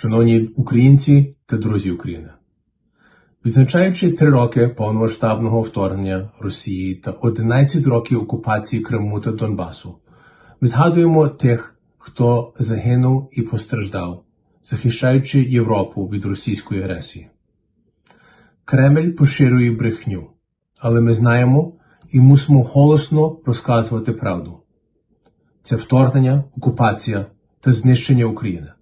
Шановні українці та друзі України, відзначаючи три роки повномасштабного вторгнення Росії та 11 років окупації Криму та Донбасу, ми згадуємо тих, хто загинув і постраждав, захищаючи Європу від російської агресії. Кремль поширює брехню, але ми знаємо і мусимо голосно розказувати правду. Це вторгнення, окупація та знищення України.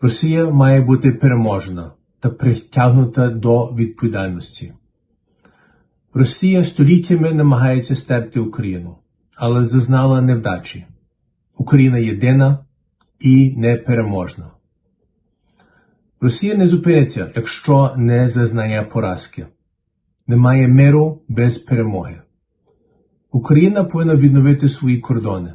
Росія має бути переможена та притягнута до відповідальності. Росія століттями намагається стерти Україну, але зазнала невдачі. Україна єдина і непереможна. Росія не зупиниться, якщо не зазнає поразки. Немає миру без перемоги. Україна повинна відновити свої кордони.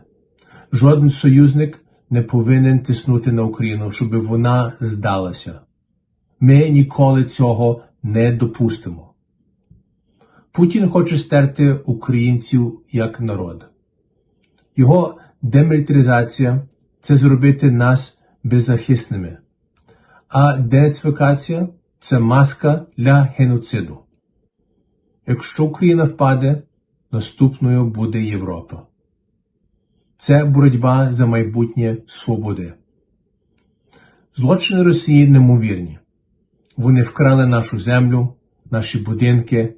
Жоден союзник не повинен тиснути на Україну, щоб вона здалася. Ми ніколи цього не допустимо. Путін хоче стерти українців як народ. Його демілітаризація це зробити нас беззахисними, а денацифікація це маска для геноциду. Якщо Україна впаде, наступною буде Європа. Це боротьба за майбутнє свободи. Злочини Росії немовірні. Вони вкрали нашу землю, наші будинки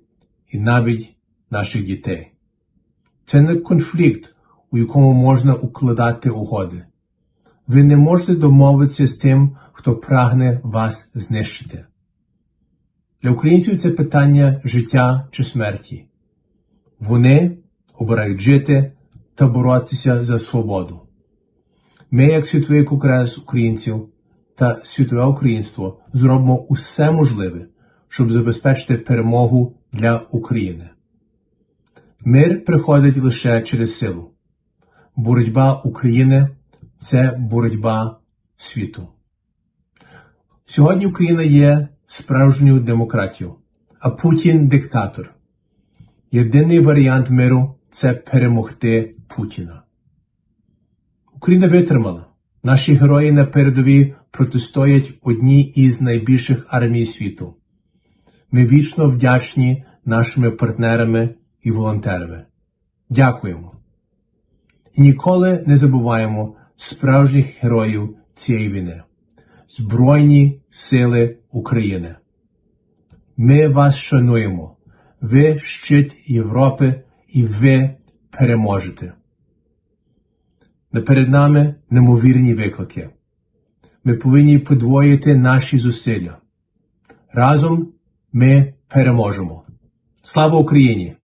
і навіть наших дітей. Це не конфлікт, у якому можна укладати угоди. Ви не можете домовитися з тим, хто прагне вас знищити. Для українців це питання життя чи смерті. Вони обирають жити та боротися за свободу. Ми, як світовий конгрес українців та світове українство, зробимо усе можливе, щоб забезпечити перемогу для України. Мир приходить лише через силу. Боротьба України це боротьба світу. Сьогодні Україна є справжньою демократією, а Путін диктатор. Єдиний варіант миру це перемогти Путіна. Україна витримала. Наші герої на передовій протистоять одній із найбільших армій світу. Ми вічно вдячні нашими партнерами і волонтерами. Дякуємо. І ніколи не забуваємо справжніх героїв цієї війни. Збройні сили України. Ми вас шануємо. Ви щит Європи і ви переможете. Перед нами немовірні виклики. Ми повинні подвоїти наші зусилля. Разом ми переможемо. Слава Україні!